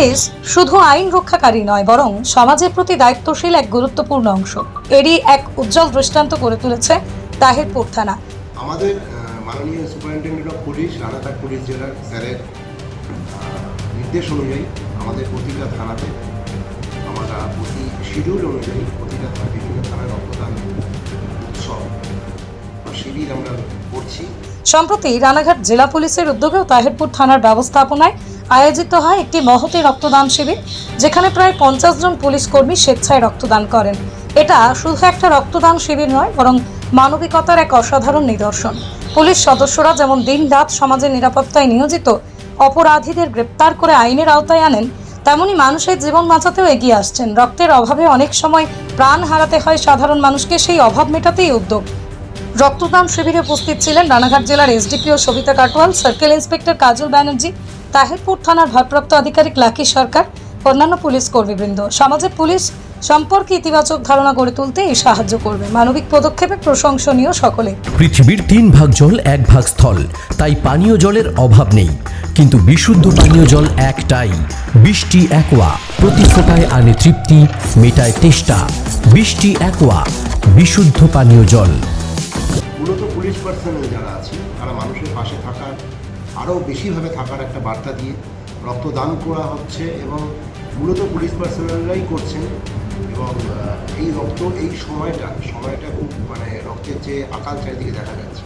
Police শুধু আইন রক্ষাকারী নয় বরং সমাজের প্রতি দায়িত্বশীল এক গুরুত্বপূর্ণ অংশ। এরই এক উজ্জ্বল দৃষ্টান্ত করে তুলেছে তাহিরপুর থানা। আমাদের মাননীয় superintendent of police Ranaghat police জেলার স্যারের নির্দেশ অনুযায়ী আমাদের প্রতিটা থানাতে আমরা প্রতি শিডিউল অনুযায়ী প্রতিটা বিভিন্ন থানায় রক্তদান উৎসব শিবির আমরা করছি। সম্প্রতি রানাঘাট জেলা পুলিশের উদ্যোগেও তাহিরপুর থানার ব্যবস্থাপনায় আয়োজিত হয় একটি মহতি রক্তদান শিবির, যেখানে প্রায় পঞ্চাশ জন পুলিশ কর্মী স্বেচ্ছায় রক্তদান করেন। এটা শুধু একটা রক্তদান শিবির নয়, বরং মানবিকতার এক অসাধারণ নিদর্শন। পুলিশ সদস্যরা যেমন দিন রাত সমাজের নিরাপত্তায় নিয়োজিত, অপরাধীদের গ্রেপ্তার করে আইনের আওতায় আনেন, তেমনি মানুষের জীবন বাঁচাতেও এগিয়ে আসছেন। রক্তের অভাবে অনেক সময় প্রাণ হারাতে হয় সাধারণ মানুষকে, সেই অভাব মেটাতেই উদ্যোগ। রক্তদান শিবিরে উপস্থিত ছিলেন রানাঘাট জেলার SDPO Sabita Katowal, circle inspector Kajal Banerjee Tahirpur থানার ভারপ্রাপ্ত আধিকারিক লাকি সরকার অন্যান্য পুলিশ কর্মীবৃন্দ। সমাজে পুলিশ সম্পর্কে ইতিবাচক ধারণা গড়ে তুলতে এই সাহায্য করবে। মানবিক পদক্ষেপে প্রশংসনীয় সকলে। পৃথিবীর তিন ভাগ জল এক ভাগ স্থল। তাই পানীয় জলের অভাব নেই। কিন্তু বিশুদ্ধ পানীয় জল একটাই। বৃষ্টি একোয়া। প্রতি ফোটায় আনে তৃপ্তি মেটায় তেষ্টা। বৃষ্টি একোয়া। বিশুদ্ধ পানীয় জল। মূলত পুলিশ যারা আছে তারা মানুষের পাশে থাকার আরও বেশিভাবে থাকার একটা বার্তা দিয়ে রক্তদান করা হচ্ছে এবং মূলত পুলিশ পার্সোনালরাই করছেন এবং এই রক্ত এই সময়টা সময়টা খুব মানে রক্তের যে আকাল চারিদিকে দেখা যাচ্ছে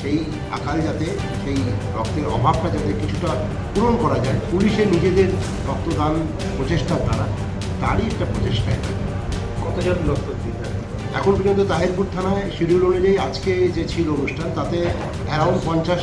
সেই আকাল যাতে সেই রক্তের অভাবটা যাতে কিছুটা পূরণ করা যায় পুলিশের নিজেদের রক্তদান প্রচেষ্টার দ্বারা তারই একটা প্রচেষ্টা এটা কতজন রক্ত এখন পর্যন্ত তাহিরপুর থানায় শিডিউল অনুযায়ী আজকে যে ছিল অনুষ্ঠান তাতে অ্যারাউন্ড পঞ্চাশ